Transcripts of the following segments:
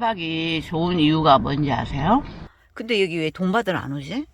차박이 좋은 이유가 뭔지 아세요? 근데 여기 왜 돈받으러 안 오지?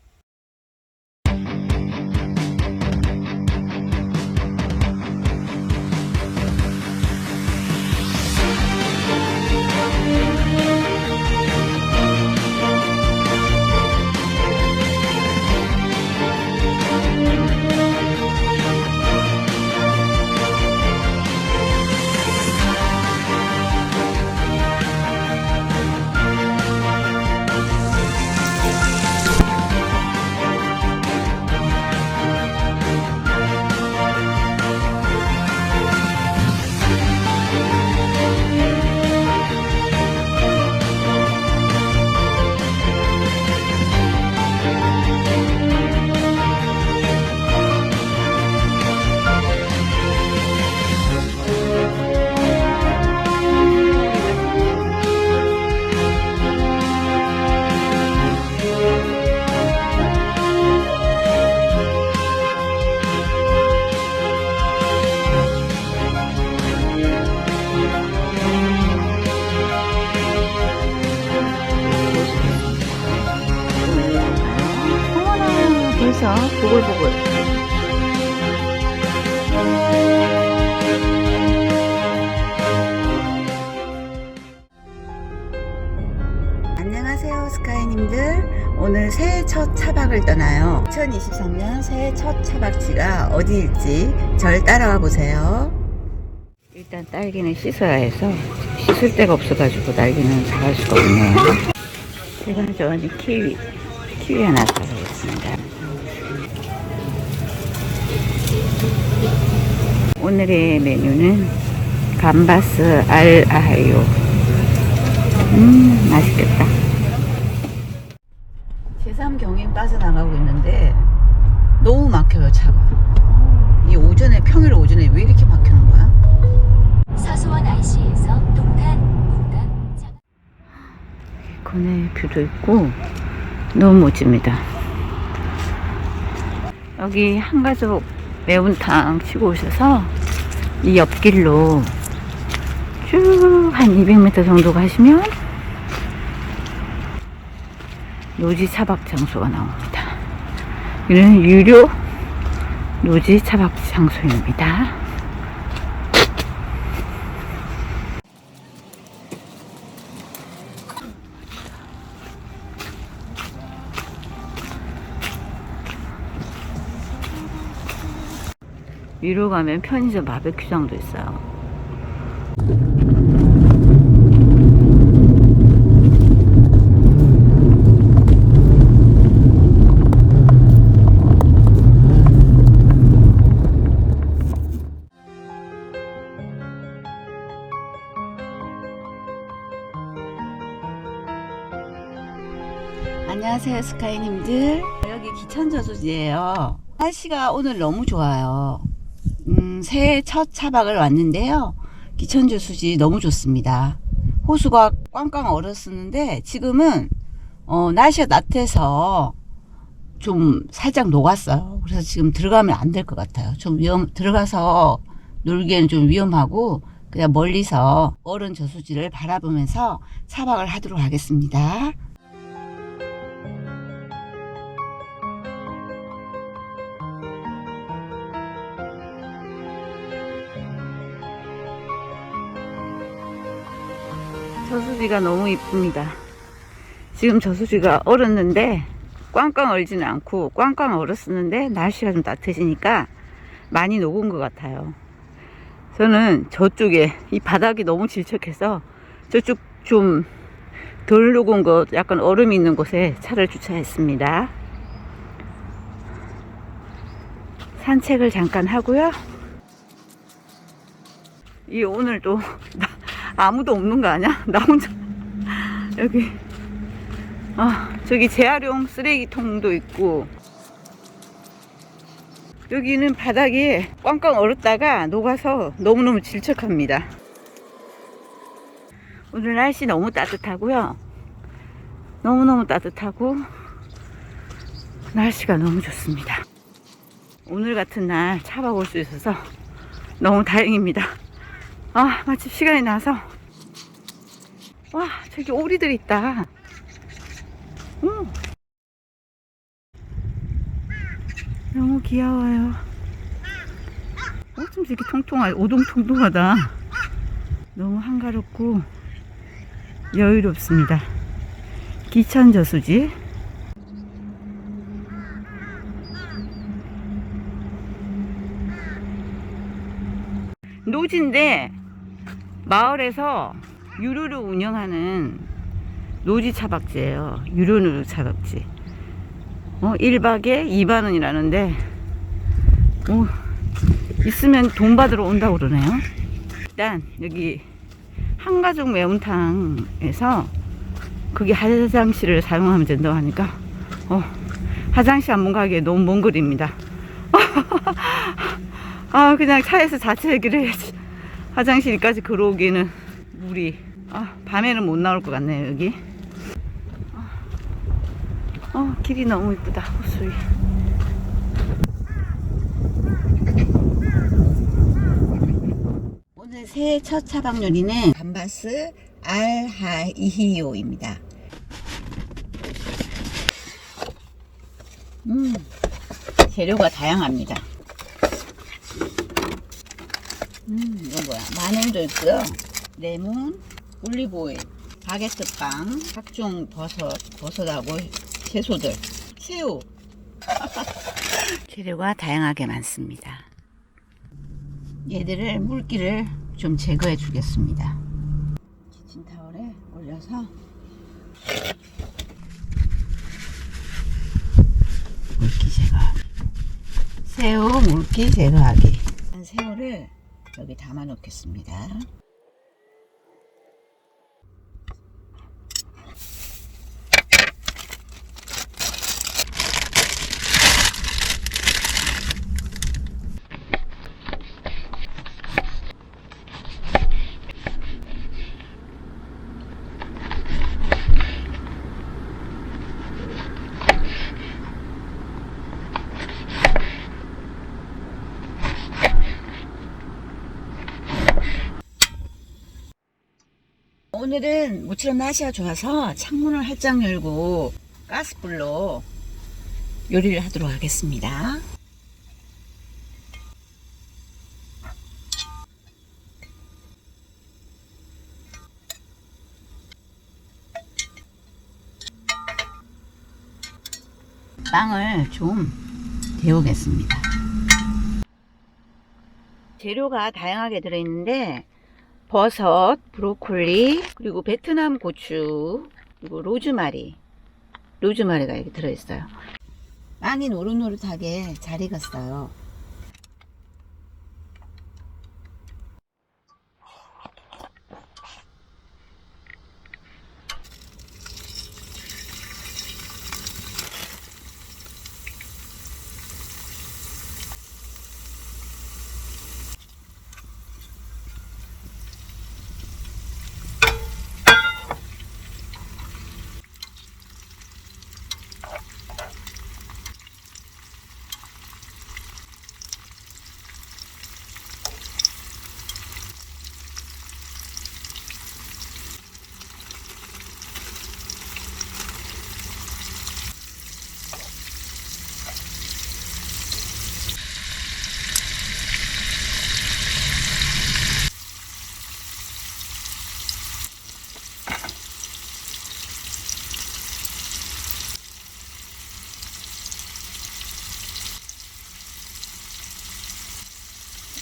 안녕하세요 스카이님들. 오늘 새해 첫 차박을 떠나요. 2023년 새해 첫 차박지가 어디일지 절 따라와 보세요. 일단 딸기는 씻어야 해서 씻을 데가 없어가지고 딸기는 사갈 수가 없네요. 제가 좋아하는 키위 키위 하나 사가겠습니다. 오늘의 메뉴는 감바스 알 아하요 음 맛있겠다 경인 빠져나가고 있는데 너무 막혀요 차가 이 오전에 평일 오전에 왜 이렇게 막히는 거야? 서수원 IC에서 동탄, 장... 건의 뷰도 있고 너무 멋집니다. 여기 한가족 매운탕 치고 오셔서 이 옆길로 쭉 한 200m 정도 가시면 노지 차박 장소가 나옵니다. 이는 유료 노지 차박 장소입니다. 위로 가면 편의점 바베큐장도 있어요. 안녕하세요 스카이님들 여기 기천저수지예요 날씨가 오늘 너무 좋아요 음, 새해 첫 차박을 왔는데요. 기천주 수지 너무 좋습니다. 호수가 꽝꽝 얼었었는데 지금은 어, 날씨가 낮아서 좀 살짝 녹았어요. 그래서 지금 들어가면 안 될 것 같아요. 좀 위험 들어가서 놀기에는 좀 위험하고 그냥 멀리서 얼은 저수지를 바라보면서 차박을 하도록 하겠습니다. 저수지가 너무 이쁩니다. 지금 저수지가 얼었는데 꽝꽝 얼지는 않고 꽝꽝 얼었었는데 날씨가 좀 따뜻해지니까 많이 녹은 것 같아요. 저는 저쪽에 이 바닥이 너무 질척해서 저쪽 좀 덜 녹은 곳 약간 얼음이 있는 곳에 차를 주차했습니다. 산책을 잠깐 하고요. 이 오늘도 나- 아무도 없는 거 아니야? 나 혼자. 여기. 아 저기 재활용 쓰레기통도 있고. 여기는 바닥이 꽝꽝 얼었다가 녹아서 너무너무 질척합니다. 오늘 날씨 너무 따뜻하고요. 너무너무 따뜻하고 날씨가 너무 좋습니다. 오늘 같은 날 차박 올수 있어서 너무 다행입니다 아, 마침 시간이 나서 와, 저기 오리들 있다. 오. 너무 귀여워요. 어쩜 이렇게 통통하, 오동통통하다. 너무 한가롭고 여유롭습니다. 기천 저수지. 노지인데 마을에서 유료로 운영하는 노지 차박지예요. 유료 차박지. 어, 1박에 2만 원이라는데 어, 있으면 돈 받으러 온다고 그러네요. 일단 여기 한가족 매운탕에서 그게 화장실을 사용하면 된다고 하니까 어, 화장실 한번 가기에 너무 먼 거리입니다. 아 그냥 차에서 자체 얘기를 해야지 화장실까지 걸어오기는 무리 아 밤에는 못 나올 것 같네요 여기. 어 길이 너무 이쁘다 호수이 오늘 새해 첫 차박 요리는 감바스 알하이히요입니다. 음 재료가 다양합니다 음, 이거 뭐야? 마늘도 있고요. 레몬, 올리브오일, 바게트빵, 각종 버섯, 버섯하고 채소들, 새우. 재료가 다양하게 많습니다. 얘들을 물기를 좀 제거해 주겠습니다. 키친 타월에 올려서 물기 제거하기. 새우 물기 제거하기. 새우를 여기 담아 놓겠습니다. 오늘은 모처럼 날씨가 좋아서 창문을 활짝 열고 가스불로 요리를 하도록 하겠습니다. 빵을 좀 데우겠습니다. 재료가 다양하게 들어있는데 버섯, 브로콜리, 그리고 베트남 고추, 그리고 로즈마리. 로즈마리가 이렇게 들어있어요. 빵이 노릇노릇하게 잘 익었어요.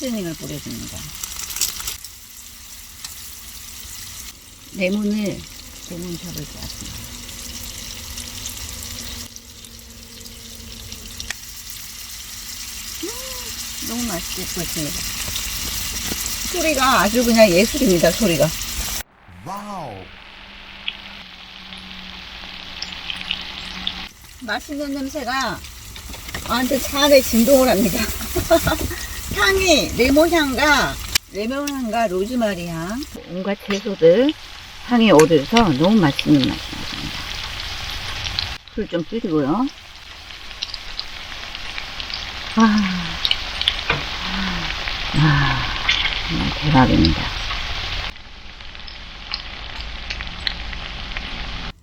시즈닝을 뿌려줍니다. 레몬을 레몬즙을 빼앗습니다. 음, 너무 맛있게 익었습니다. 소리가 아주 그냥 예술입니다, 소리가. 맛있는 냄새가 완전 차 안에 진동을 합니다. 향이 레몬향과 레몬향과 로즈마리 향 온갖 채소들 향이 오르서 너무 맛있는 맛이 납니다. 불좀 줄이고요. 아, 아, 정말 대박입니다.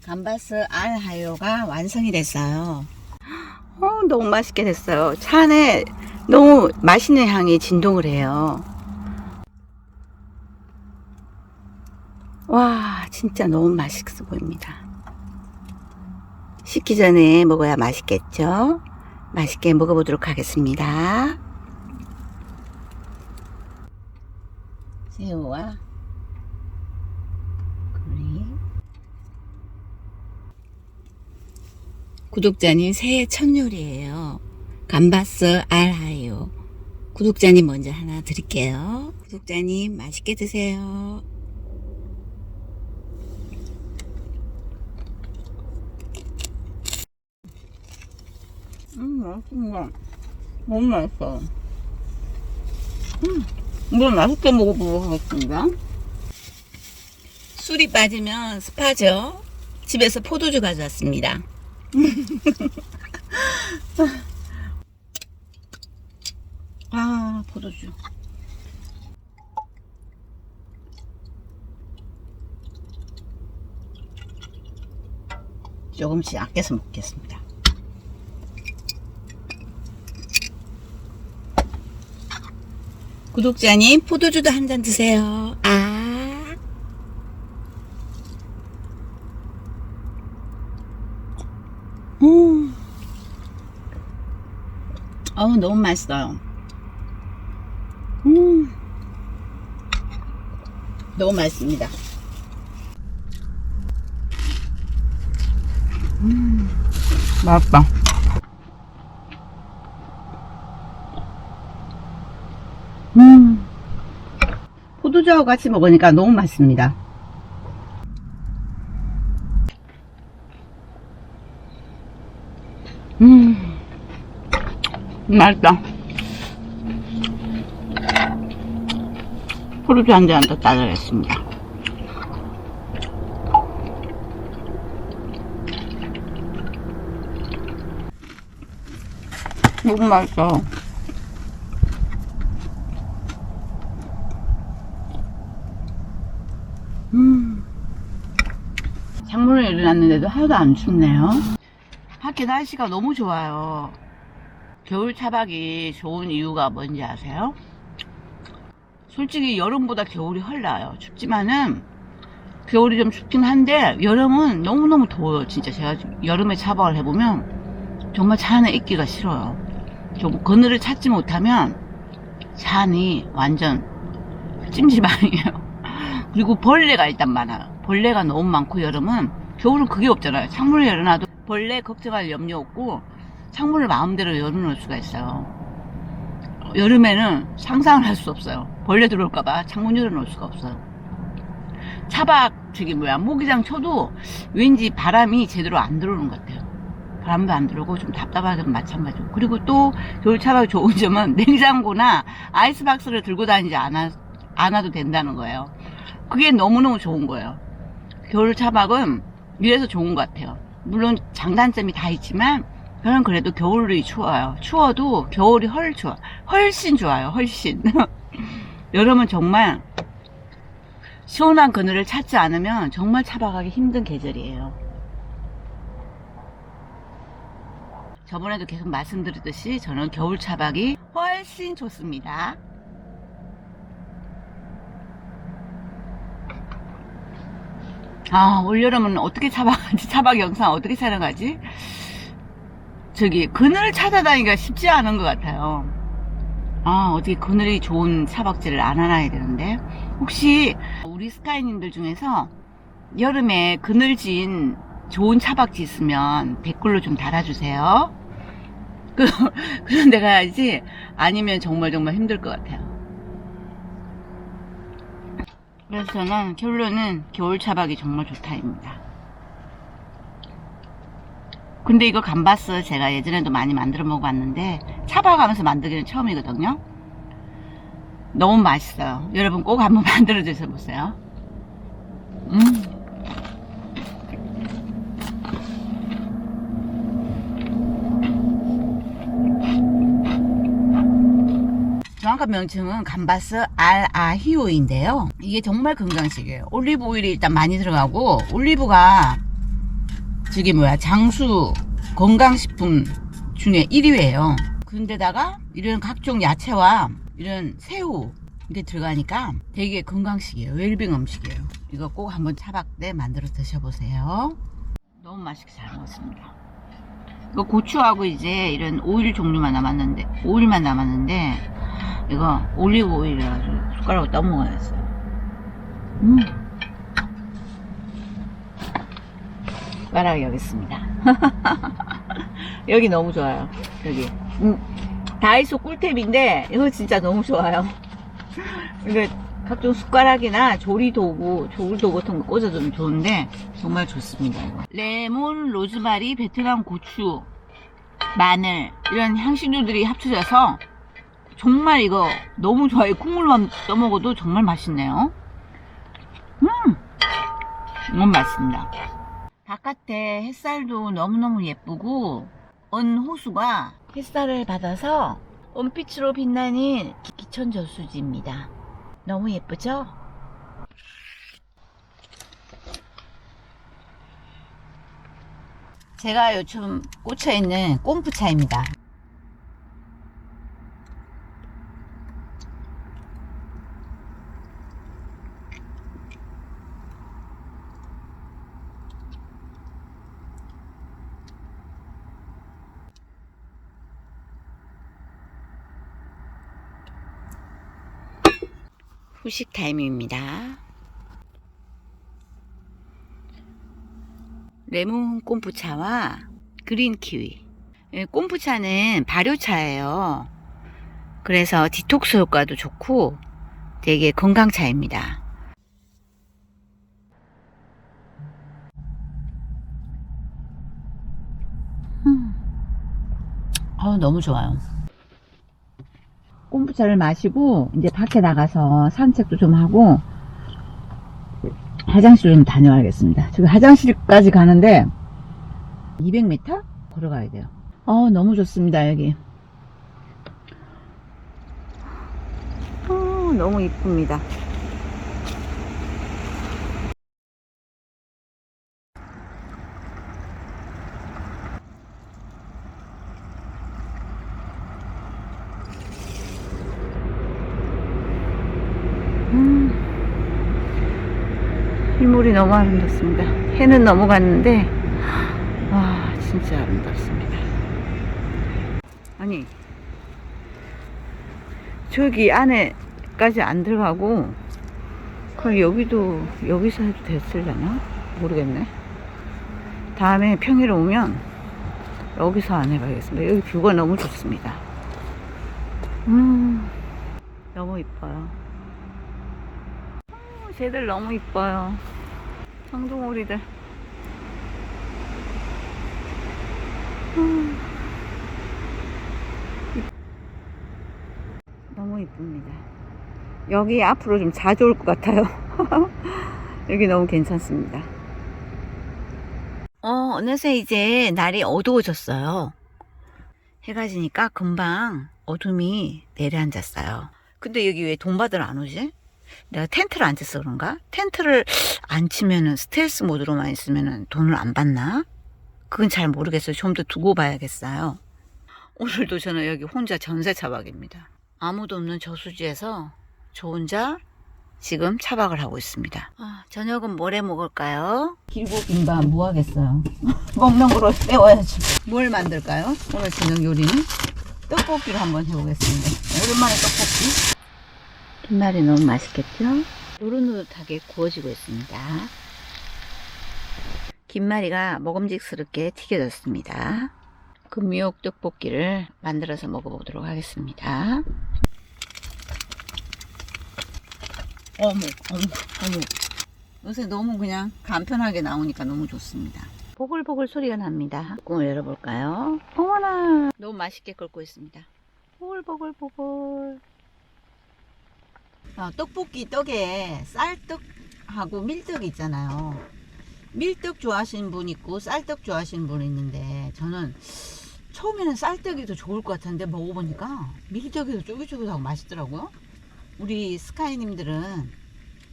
감바스 알 하요가 완성이 됐어요. 어, 너무 맛있게 됐어요. 차 안에 너무 맛있는 향이 진동을 해요. 와, 진짜 너무 맛있어 보입니다. 식기 전에 먹어야 맛있겠죠? 맛있게 먹어보도록 하겠습니다. 새우와 굴리 구독자님 새해 첫 요리예요. 감바스 알하요. 구독자님 먼저 하나 드릴게요. 구독자님 맛있게 드세요. 음, 맛있습니다. 너무 맛있어. 음, 이건 맛있게 먹어보도록 하겠습니다. 술이 빠지면 스파죠. 집에서 포도주 가져왔습니다. 아, 포도주. 조금씩 아껴서 먹겠습니다. 구독자님, 포도주도 한 잔 드세요. 아. 음. 어우, 너무 맛있어요. 음. 너무 맛있습니다. 음. 맛있다. 음. 포도주하고 같이 먹으니까 너무 맛있습니다. 음. 맛있다. 포도주 한 잔 더 따라겠습니다. 너무 맛있어. 음. 창문을 열어놨는데도 하나도 안 춥네요. 밖에 날씨가 너무 좋아요. 겨울 차박이 좋은 이유가 뭔지 아세요? 솔직히 여름보다 겨울이 훨 나아요. 춥지만은 겨울이 좀 춥긴 한데 여름은 너무너무 더워요. 진짜 제가 여름에 차박을 해보면 정말 차 안에 있기가 싫어요. 좀 그늘을 찾지 못하면 차 안이 완전 찜질방이에요. 그리고 벌레가 일단 많아요. 벌레가 너무 많고 여름은 겨울은 그게 없잖아요. 창문을 열어놔도 벌레 걱정할 염려 없고 창문을 마음대로 열어놓을 수가 있어요. 여름에는 상상을 할 수 없어요. 벌레 들어올까봐 창문 열어놓을 수가 없어요. 차박 저기 뭐야 모기장 쳐도 왠지 바람이 제대로 안 들어오는 것 같아요. 바람도 안 들어오고 좀 답답하게 마찬가지고 그리고 또 겨울 차박 좋은 점은 냉장고나 아이스박스를 들고 다니지 않아, 않아도 된다는 거예요. 그게 너무너무 좋은 거예요. 겨울 차박은 이래서 좋은 것 같아요. 물론 장단점이 다 있지만 저는 그래도 겨울이 추워요. 추워도 겨울이 훨 좋아. 훨씬 좋아요. 훨씬. 여름은 정말 시원한 그늘을 찾지 않으면 정말 차박하기 힘든 계절이에요. 저번에도 계속 말씀드렸듯이 저는 겨울 차박이 훨씬 좋습니다. 아, 올여름은 어떻게 차박하지? 차박 영상 어떻게 촬영하지? 저기, 그늘을 찾아다니기가 쉽지 않은 것 같아요. 아, 어떻게 그늘이 좋은 차박지를 안 알아야 되는데. 혹시 우리 스카이님들 중에서 여름에 그늘진 좋은 차박지 있으면 댓글로 좀 달아주세요. 그, 그런 데 가 야지. 아니면 정말 정말 힘들 것 같아요. 그래서 저는 결론은 겨울 차박이 정말 좋다입니다. 근데 이거 감바스 제가 예전에도 많이 만들어 먹어봤는데 차박하면서 만들기는 처음이거든요. 너무 맛있어요. 여러분 꼭 한번 만들어 드셔보세요. 음. 정확한 명칭은 감바스 알아히오인데요. 이게 정말 건강식이에요. 올리브 오일이 일단 많이 들어가고 올리브가 저기 뭐야 장수 건강식품 중에 1위예요. 근데다가 이런 각종 야채와 이런 새우 이게 들어가니까 되게 건강식이에요. 웰빙 음식이에요. 이거 꼭 한번 차박 때 만들어 드셔보세요. 너무 맛있게 잘 먹었습니다. 이거 고추하고 이제 이런 오일 종류만 남았는데 오일만 남았는데 이거 올리브 오일이라가지고 숟가락으로 떠먹어야겠어요. 음. 여기 있습니다. 여기 너무 좋아요. 여기. 음, 다이소 꿀템인데 이거 진짜 너무 좋아요. 이거 각종 숟가락이나 조리 도구, 조리 도구 같은 거 꽂아두면 좋은데 정말 좋습니다. 이거. 레몬, 로즈마리, 베트남 고추, 마늘 이런 향신료들이 합쳐져서 정말 이거 너무 좋아요. 국물만 떠먹어도 정말 맛있네요. 음, 너무 맛있습니다. 바깥에 햇살도 너무너무 예쁘고 언 호수가 햇살을 받아서 은빛으로 빛나는 기천 저수지입니다. 너무 예쁘죠? 제가 요즘 꽂혀 있는 꼼프차입니다. 후식 타임입니다. 레몬 꼼프차와 그린 키위. 예, 꼼프차는 발효차예요. 그래서 디톡스 효과도 좋고 되게 건강차입니다. 음. 아, 너무 좋아요. 꼼부차를 마시고 이제 밖에 나가서 산책도 좀 하고 화장실 좀 다녀와야겠습니다. 저기 화장실까지 가는데 200m 걸어가야 돼요. 어 너무 좋습니다 여기. 어, 너무 이쁩니다. 음, 일몰이 너무 아름답습니다. 해는 넘어갔는데, 와, 진짜 아름답습니다. 아니, 저기 안에까지 안 들어가고, 그럼 여기도, 여기서 해도 됐을려나? 모르겠네. 다음에 평일 오면, 여기서 안 해봐야겠습니다. 여기 뷰가 너무 좋습니다. 음, 너무 이뻐요. 쟤들 너무 이뻐요. 청둥오리들. 음. 너무 이쁩니다. 여기 앞으로 좀 자주 올 것 같아요. 여기 너무 괜찮습니다. 어, 어느새 이제 날이 어두워졌어요. 해가 지니까 금방 어둠이 내려앉았어요. 근데 여기 왜 돈받으러 안 오지? 내가 텐트를 안 쳤어 그런가? 텐트를 안 치면은 스텔스 모드로만 있으면은 돈을 안 받나? 그건 잘 모르겠어요. 좀 더 두고 봐야겠어요. 오늘도 저는 여기 혼자 전세 차박입니다. 아무도 없는 저수지에서 저 혼자 지금 차박을 하고 있습니다. 아, 저녁은 뭘해 먹을까요? 길고 긴밥 뭐 하겠어요? 먹는 거로 때워야지. 뭘 만들까요? 오늘 저녁 요리는 떡볶이를 한번 해보겠습니다. 오랜만에 떡볶이. 김말이 너무 맛있겠죠? 노릇노릇하게 구워지고 있습니다. 김말이가 먹음직스럽게 튀겨졌습니다. 금미옥 떡볶이를 만들어서 먹어보도록 하겠습니다. 어머, 어머, 어머. 요새 너무 그냥 간편하게 나오니까 너무 좋습니다. 보글보글 소리가 납니다. 뚜껑을 열어볼까요? 어머나! 너무 맛있게 끓고 있습니다. 보글보글 보글. 어, 떡볶이 떡에 쌀떡하고 밀떡 있잖아요. 밀떡 좋아하시는 분 있고 쌀떡 좋아하시는 분 있는데 저는 처음에는 쌀떡이 더 좋을 것 같았는데 먹어보니까 밀떡이 더 쫄깃쫄깃하고 맛있더라고요. 우리 스카이님들은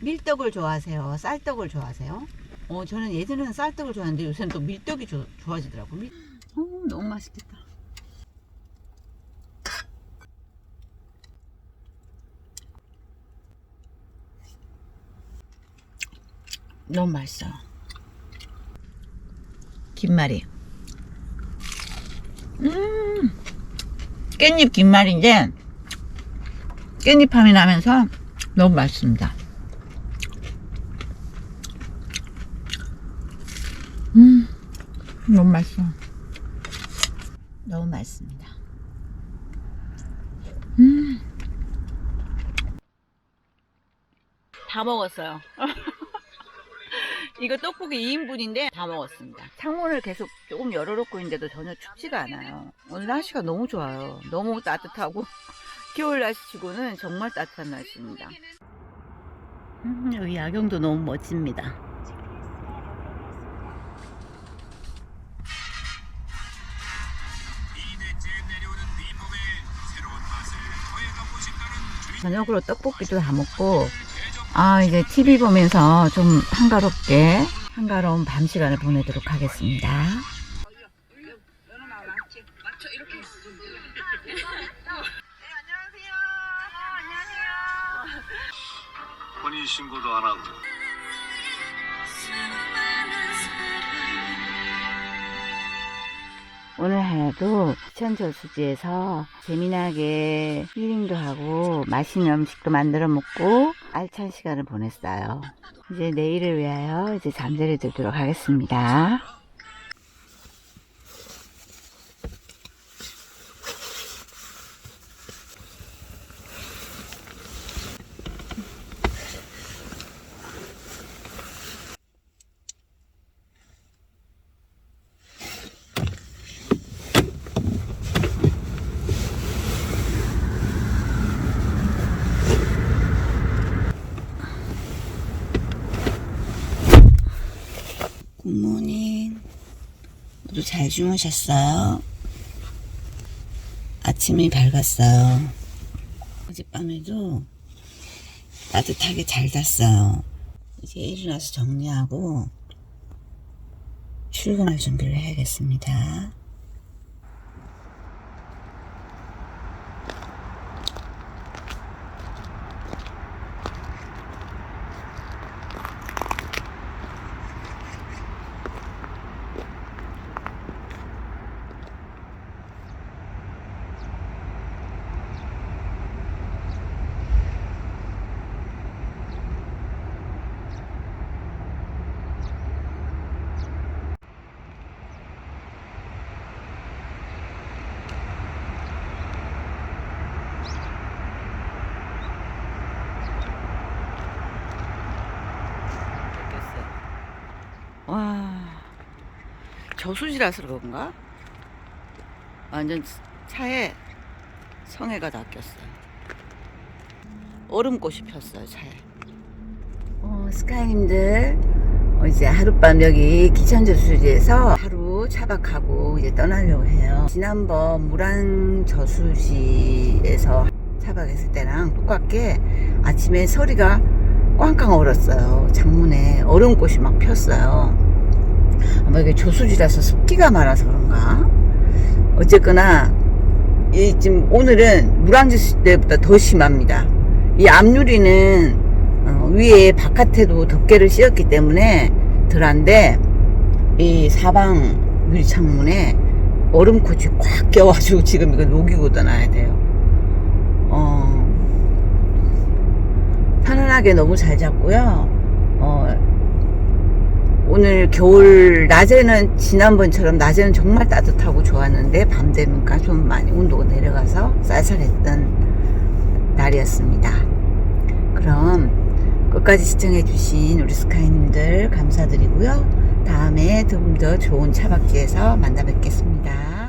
밀떡을 좋아하세요? 쌀떡을 좋아하세요? 어, 저는 예전에는 쌀떡을 좋아했는데 요새는 또 밀떡이 조- 좋아지더라고. 밀... 어, 너무 맛있겠다. 너무 맛있어. 김말이. 음, 깻잎 김말인데, 깻잎함이 나면서 너무 맛있습니다. 음, 너무 맛있어. 너무 맛있습니다. 음. 다 먹었어요. 이거 떡볶이 2인분인데 다 먹었습니다. 창문을 계속 조금 열어놓고 있는데도 전혀 춥지가 않아요. 오늘 날씨가 너무 좋아요. 너무 따뜻하고 겨울 날씨치고는 정말 따뜻한 날씨입니다. 음, 여기 야경도 너무 멋집니다. 저녁으로 떡볶이도 다 먹고 아 이제 TV 보면서 좀 한가롭게 한가로운 밤 시간을 보내도록 하겠습니다. 혼인 신고도 안 하고 오늘 하루도 시천 저수지에서 재미나게 힐링도 하고 맛있는 음식도 만들어 먹고 알찬 시간을 보냈어요. 이제 내일을 위하여 이제 잠자리 들도록 하겠습니다. 굿모닝. 모두 잘 주무셨어요? 아침이 밝았어요. 어젯밤에도 따뜻하게 잘 잤어요. 이제 일어나서 정리하고 출근할 준비를 해야겠습니다. 와, 저수지라서 그런가? 완전 차에 성애가 낚였어요. 얼음꽃이 폈어요, 차에. 어, 스카이님들, 어, 이제 하룻밤 여기 기천 저수지에서 하루 차박하고 이제 떠나려고 해요. 지난번 무란 저수지에서 차박했을 때랑 똑같게 아침에 서리가 꽝꽝 얼었어요. 창문에 얼음꽃이 막 폈어요. 아마 이게 조수지라서 습기가 많아서 그런가? 어쨌거나 이 지금 오늘은 물안지 때보다 더 심합니다. 이 앞유리는 어, 위에 바깥에도 덮개를 씌웠기 때문에 덜한데 이 사방 유리 창문에 얼음꽃이 꽉 껴가지고 지금 이거 녹이고 떠나야 돼요. 어, 편안하게 너무 잘 잤고요. 어, 오늘 겨울 낮에는 지난번처럼 낮에는 정말 따뜻하고 좋았는데 밤 되니까 좀 많이 온도가 내려가서 쌀쌀했던 날이었습니다. 그럼 끝까지 시청해 주신 우리 스카이님들 감사드리고요. 다음에 좀 더 좋은 차박지에서 만나 뵙겠습니다.